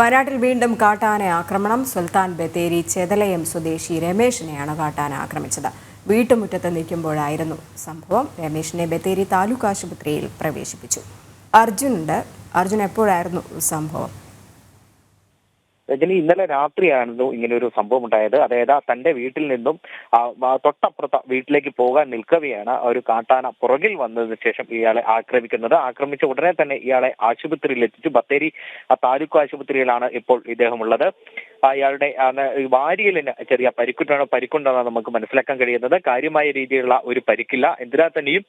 വയനാട്ടിൽ വീണ്ടും കാട്ടാന ആക്രമണം. സുൽത്താൻ ബത്തേരി ചെതലയം സ്വദേശി രമേശിനെയാണ് കാട്ടാന ആക്രമിച്ചത്. വീട്ടുമുറ്റത്ത് നിൽക്കുമ്പോഴായിരുന്നു സംഭവം. രമേശിനെ ബത്തേരി താലൂക്ക് ആശുപത്രിയിൽ പ്രവേശിപ്പിച്ചു. അർജുനുണ്ട്. അർജുൻ എപ്പോഴായിരുന്നു സംഭവം? രജനി ഇന്നലെ രാത്രിയായിരുന്നു ഇങ്ങനെ ഒരു സംഭവം ഉണ്ടായത് അതായത് തന്റെ വീട്ടിൽ നിന്നും തൊട്ടപ്പുറത്ത വീട്ടിലേക്ക് പോകാൻ നിൽക്കവെയാണ് ഒരു കാട്ടാന പുറകിൽ വന്നതിന് ശേഷം ഇയാളെ ആക്രമിക്കുന്നത്. ആക്രമിച്ച ഉടനെ തന്നെ ഇയാളെ ആശുപത്രിയിൽ എത്തിച്ചു ബത്തേരി താലൂക്ക് ആശുപത്രിയിലാണ് ഇപ്പോൾ ഇദ്ദേഹം ഈ വാരിയലിന് ചെറിയ പരിക്കുറ്റാണോ പരിക്കുണ്ടെന്നാണ് നമുക്ക് മനസ്സിലാക്കാൻ കഴിയുന്നത്. കാര്യമായ രീതിയിലുള്ള ഒരു പരിക്കില്ല. എന്തിനാൽ തന്നെയും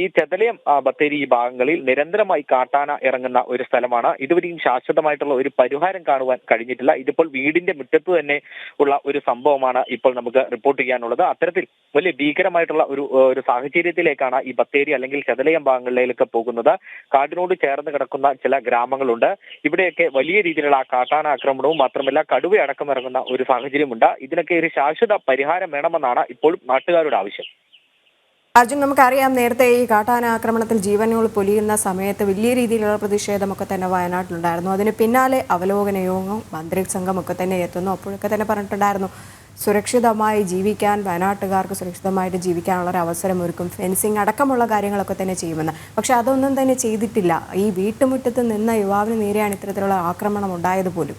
ഈ ചെതലയം ബത്തേരി ഈ ഭാഗങ്ങളിൽ നിരന്തരമായി കാട്ടാന ഇറങ്ങുന്ന ഒരു സ്ഥലമാണ്. ഇതുവരെയും ശാശ്വതമായിട്ടുള്ള ഒരു പരിഹാരം കാണുവാൻ കഴിഞ്ഞിട്ടില്ല. ഇതിപ്പോൾ വീടിന്റെ മുറ്റത്ത് തന്നെ ഉള്ള ഒരു സംഭവമാണ് ഇപ്പോൾ നമുക്ക് റിപ്പോർട്ട് ചെയ്യാനുള്ളത്. അത്തരത്തിൽ വലിയ ഭീകരമായിട്ടുള്ള ഒരു ഒരു സാഹചര്യത്തിലേക്കാണ് ഈ ബത്തേരി അല്ലെങ്കിൽ ചെതലയം ഭാഗങ്ങളിലേക്ക് പോകുന്നത്. കാടിനോട് ചേർന്ന് കിടക്കുന്ന ചില ഗ്രാമങ്ങളുണ്ട്. ഇവിടെയൊക്കെ വലിയ രീതിയിലുള്ള കാട്ടാന ആക്രമണവും മാത്രമല്ല കടുവയടക്കം ഇറങ്ങുന്ന ഒരു സാഹചര്യമുണ്ട്. ഇതിനൊക്കെ ഒരു ശാശ്വത പരിഹാരം വേണമെന്നാണ് ഇപ്പോഴും നാട്ടുകാരുടെ ആവശ്യം. അർജുൻ നമുക്കറിയാം നേരത്തെ ഈ കാട്ടാന ആക്രമണത്തിൽ ജീവനുകൾ പൊലിയുന്ന സമയത്ത് വലിയ രീതിയിലുള്ള പ്രതിഷേധമൊക്കെ തന്നെ വയനാട്ടിലുണ്ടായിരുന്നു. അതിന് പിന്നാലെ അവലോകന യോഗം മന്ത്രി സംഘമൊക്കെ തന്നെ എത്തുന്നു. അപ്പോഴൊക്കെ തന്നെ പറഞ്ഞിട്ടുണ്ടായിരുന്നു സുരക്ഷിതമായി ജീവിക്കാൻ വയനാട്ടുകാർക്ക് സുരക്ഷിതമായിട്ട് ജീവിക്കാനുള്ള ഒരു അവസരം ഒരുക്കും ഫെൻസിങ് അടക്കമുള്ള കാര്യങ്ങളൊക്കെ തന്നെ ചെയ്യുമെന്ന്. പക്ഷെ അതൊന്നും തന്നെ ചെയ്തിട്ടില്ല. ഈ വീട്ടുമുറ്റത്ത് നിന്ന യുവാവിന് നേരെയാണ് ഇത്തരത്തിലുള്ള ആക്രമണം ഉണ്ടായത് പോലും.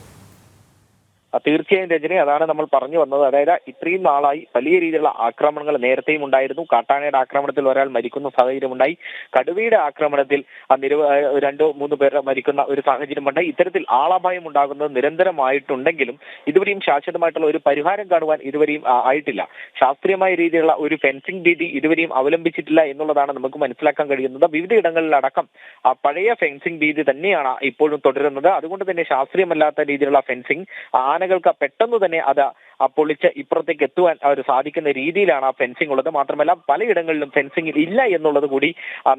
തീർച്ചയായും രജനി അതാണ് നമ്മൾ പറഞ്ഞു വന്നത്. അതായത് ഇത്രയും നാളായി വലിയ രീതിയിലുള്ള ആക്രമണങ്ങൾ നേരത്തെയും ഉണ്ടായിരുന്നു. കാട്ടാനയുടെ ആക്രമണത്തിൽ ഒരാൾ മരിക്കുന്ന സാഹചര്യമുണ്ടായി കടുവയുടെ ആക്രമണത്തിൽ നിരവ രണ്ടോ മൂന്നോ പേർ മരിക്കുന്ന ഒരു സാഹചര്യം ഉണ്ടായി. ഇത്തരത്തിൽ ആളപായം ഉണ്ടാകുന്നത് നിരന്തരമായിട്ടുണ്ടെങ്കിലും ഇതുവരെയും ശാശ്വതമായിട്ടുള്ള ഒരു പരിഹാരം കാണുവാൻ ഇതുവരെയും ആയിട്ടില്ല. ശാസ്ത്രീയമായ രീതിയിലുള്ള ഒരു ഫെൻസിംഗ് രീതി ഇതുവരെയും അവലംബിച്ചിട്ടില്ല എന്നുള്ളതാണ് നമുക്ക് മനസ്സിലാക്കാൻ കഴിയുന്നത്. വിവിധ ഇടങ്ങളിലടക്കം ആ പഴയ ഫെൻസിംഗ് രീതി തന്നെയാണ് ഇപ്പോഴും തുടരുന്നത്. അതുകൊണ്ട് തന്നെ ശാസ്ത്രീയമല്ലാത്ത രീതിയിലുള്ള ഫെൻസിംഗ് ആനകൾക്ക് പെട്ടെന്ന് തന്നെ അത് പൊളിച്ച് ഇപ്പുറത്തേക്ക് എത്തുവാൻ അവർ സാധിക്കുന്ന രീതിയിലാണ് ആ ഫെൻസിംഗ് ഉള്ളത്. മാത്രമല്ല പലയിടങ്ങളിലും ഫെൻസിംഗ് ഇല്ല എന്നുള്ളത് കൂടി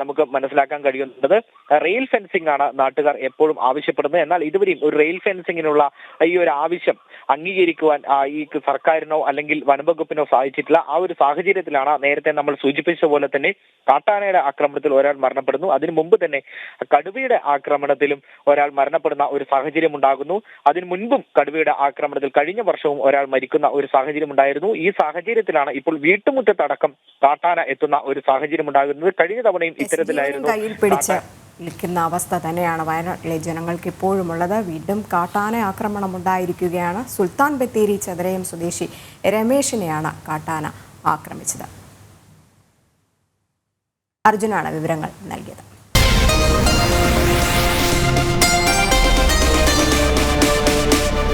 നമുക്ക് മനസ്സിലാക്കാൻ കഴിയുന്നത്. റെയിൽ ഫെൻസിംഗ് ആണ് നാട്ടുകാർ എപ്പോഴും ആവശ്യപ്പെടുന്നത്. എന്നാൽ ഇതുവരെയും ഒരു റെയിൽ ഫെൻസിങ്ങിനുള്ള ഈ ഒരു ആവശ്യം അംഗീകരിക്കുവാൻ ഈ സർക്കാരിനോ അല്ലെങ്കിൽ വനംവകുപ്പിനോ സാധിച്ചിട്ടില്ല. ആ ഒരു സാഹചര്യത്തിലാണ് നേരത്തെ നമ്മൾ സൂചിപ്പിച്ച പോലെ തന്നെ കാട്ടാനയുടെ ആക്രമണത്തിൽ ഒരാൾ മരണപ്പെടുന്നു. അതിനു മുമ്പ് തന്നെ കടുവയുടെ ആക്രമണത്തിലും ഒരാൾ മരണപ്പെടുന്ന ഒരു സാഹചര്യം ഉണ്ടാകുന്നു. അതിനു മുൻപും കടുവയുടെ ആക്രമണത്തിൽ കഴിഞ്ഞ വർഷവും ഒരാൾ മരിക്കുന്ന ഒരു സാഹചര്യം ഉണ്ടായിരുന്നു ഈ സാഹചര്യത്തിലാണ് ഇപ്പോൾ വീട്ടുമുറ്റത്തടക്കം കാട്ടാന എത്തുന്ന ഒരു സാഹചര്യം ഉണ്ടാകുന്നത് കഴിഞ്ഞ തവണയും ഇത്തരത്തിലായിരുന്നു നിൽക്കുന്ന അവസ്ഥ തന്നെയാണ് വയനാട്ടിലെ ജനങ്ങൾക്ക് ഇപ്പോഴുമുള്ളത്. വീണ്ടും കാട്ടാന ആക്രമണം ഉണ്ടായിരിക്കുകയാണ് സുൽത്താൻ ബത്തേരി ചതരയം സ്വദേശി രമേശിനെയാണ് കാട്ടാന ആക്രമിച്ചത്. അർജുനാണ് വിവരങ്ങൾ നൽകിയത്.